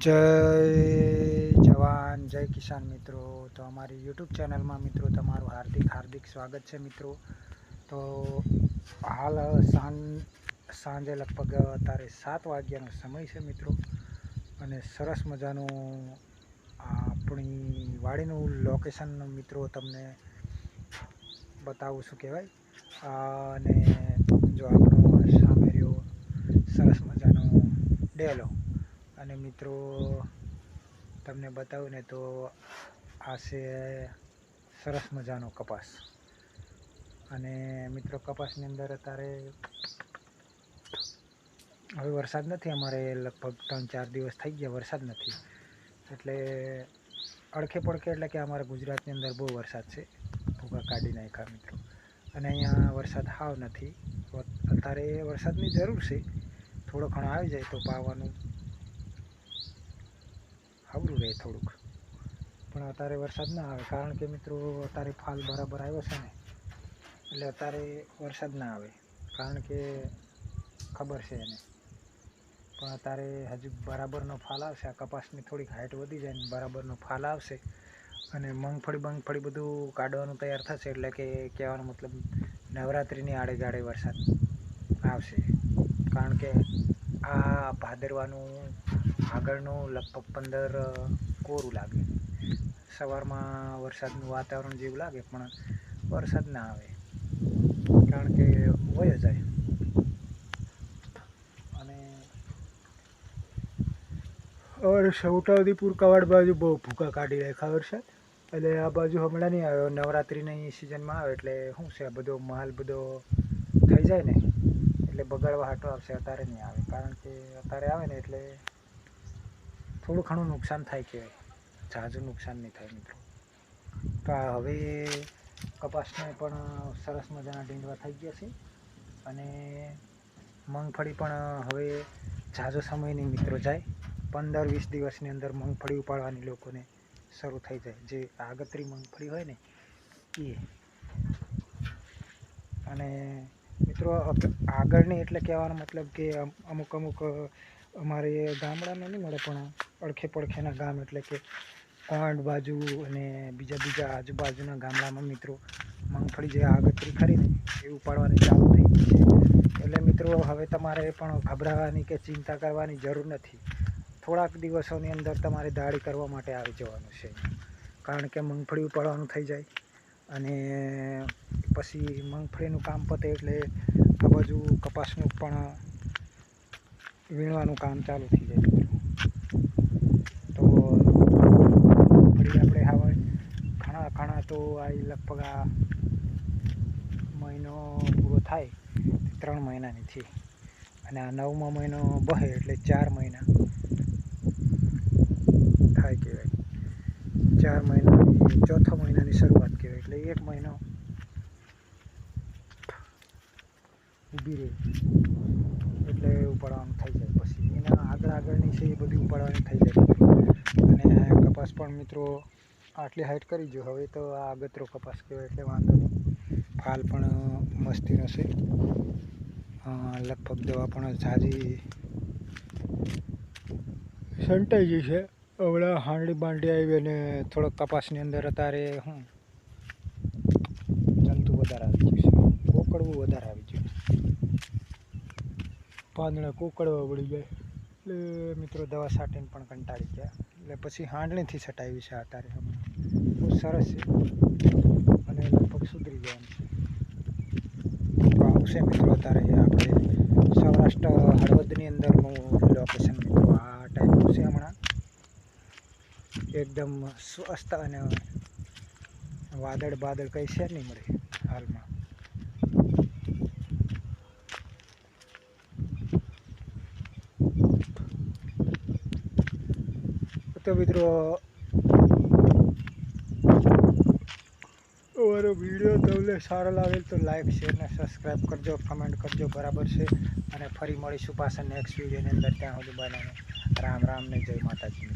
જય જવાન, જય કિસાન મિત્રો. તો અમારી યુટ્યુબ ચેનલમાં મિત્રો તમારું હાર્દિક હાર્દિક સ્વાગત છે મિત્રો. તો હાલ, સાંજ, સાંજે લગભગ અત્યારે સાત વાગ્યાનો સમય છે મિત્રો. અને સરસ મજાનું આપણી વાડીનું લોકેશન મિત્રો તમને બતાવું શું કહેવાય. અને જો આપણો સામે રહ્યો સરસ મજાનો ડેલો અને મિત્રો, તમને બતાવું ને તો આ છે સરસ મજાનો કપાસ. અને મિત્રો, કપાસની અંદર અત્યારે હવે વરસાદ નથી, અમારે લગભગ ત્રણ ચાર દિવસ થઈ ગયા વરસાદ નથી. એટલે અડખે પડખે એટલે કે અમારા ગુજરાતની અંદર બહુ વરસાદ છે. ભૂકા કાઢી નાખ્યા મિત્રો. અને અહીંયા વરસાદ હાવ નથી. અત્યારે વરસાદની જરૂર છે. થોડો ઘણો આવી જાય તો પાવાનું અવરું રહે થોડુંક. પણ અત્યારે વરસાદ ના આવે, કારણ કે મિત્રો અત્યારે ફાલ બરાબર આવ્યો છે ને, એટલે અત્યારે વરસાદ ના આવે, કારણ કે ખબર છે એને. પણ અત્યારે હજુ બરાબરનો ફાલ આવશે, આ કપાસની થોડીક હાઇટ વધી જાય ને બરાબરનો ફાલ આવશે, અને મગફળી મગફળી બધું કાઢવાનું તૈયાર થશે, એટલે કે કહેવાનો મતલબ નવરાત્રિની આડે ગાડે વરસાદ આવશે. કારણ કે આ ભાદરવાનું આગળનું લગભગ પંદર કોરું લાગે. સવારમાં વરસાદનું વાતાવરણ જેવું લાગે, પણ વરસાદ ના આવે. કારણ કે વયો જાય. અને और છોટાઉદેપુર કવાડ બાજુ બહુ ભૂકા કાઢી રાખ્યા વરસાદ એટલે આ બાજુ હમણાં નહીં આવ્યો. નવરાત્રિની સિઝનમાં આવે એટલે શું છે? બધો માલ બધો થઈ જાય ને? એટલે બગાડવા હાટો આવશે અત્યારે નહીં આવે. કારણ કે અત્યારે આવે ને એટલે થોડું ઘણું નુકસાન થાય કહેવાય. ઝાઝું નુકસાન નહીં થાય મિત્રો. તો હવે કપાસને પણ સરસ મજાના ડીંડવા થઈ ગયા છે. અને મગફળી પણ હવે ઝાઝો સમય નહીં મિત્રો જાય. પંદર વીસ દિવસની અંદર મગફળી ઉપાડવાની લોકોને શરૂ થઈ જાય. જે આગતરી મગફળી હોય ને, એ. અને મિત્રો આગળની એટલે કહેવાનો મતલબ કે અમુક અમુક અમારે ગામડામાં નહીં મળે, પણ અડખે પડખેના ગામ એટલે કે કોંડ બાજુ અને બીજા બીજા આજુબાજુના ગામડામાં મિત્રો મગફળી જે આગતરી ખરી ને, એ ઉપાડવાની ચાલુ થઈ છે. એટલે મિત્રો, હવે તમારે પણ ગભરાવાની કે ચિંતા કરવાની જરૂર નથી. થોડાક દિવસોની અંદર તમારે દાળી કરવા માટે આવી જવાનું છે. કારણ કે મગફળી ઉપાડવાનું થઈ જાય. અને પછી મગફળીનું કામ પતે એટલે આ બાજુ કપાસનું પણ વીણવાનું કામ ચાલુ થઈ જાય તો મગફળી આપણે હવે ઘણા ઘણા તો આ લગભગ આ મહિનો પૂરો થાય, ત્રણ મહિનાની છે અને આ નવમો મહિનો બહે એટલે ચાર મહિના થાય કહેવાય. ચાર મહિનાની ચોથા મહિનાની શરૂઆત કહેવાય એટલે એક મહિનો ઊભી રહે. એટલે ઉપાડવાનું થઈ જાય. પછી એના આગળ આગળની છે એ બધી ઉપાડવાની થઈ જાય. અને કપાસ પણ મિત્રો આટલી હાઈટ કરી જો હવે તો આ આગતરો કપાસ કહેવાય એટલે વાંધો નહીં. ફાલ પણ મસ્તીનો છે. લગભગ દવા પણ ઝાઝી સંટાઈ ગઈ છે. હમણાં હાંડી બાંડી આવી અને થોડોક કપાસની અંદર અત્યારે શું જંતુ વધારે આવી ગયું છે. કોકડવું વધારે આવી ગયું પાંદડા કોકડવા પડી જાય એટલે મિત્રો દવા છાંટીને પણ કંટાળી ગયા. એટલે પછી હાંડણીથી છટાવી છે અત્યારે હમણાં. બહુ સરસ છે. અને લગભગ સુધરી જવાનું છે. તો આવશે મિત્રો અત્યારે. આપણે સૌરાષ્ટ્ર હળવદની અંદરનું લોકેશન મિત્રો આ ટાઈપનું છે હમણાં એકદમ સ્વસ્થ અને વાદળ બાદળ કંઈ છે નહીં મળે હાલમાં. તો મિત્રો, અમારો વીડિયો તમને સારો લાગે તો લાઈક, શેર ને સબસ્ક્રાઈબ કરજો કમેન્ટ કરજો, બરાબર છે. અને ફરી મળીશું પાછા નેક્સ્ટ વિડીયોની અંદર, ત્યાં સુધી બનાવીને રામ રામ ને જય માતાજી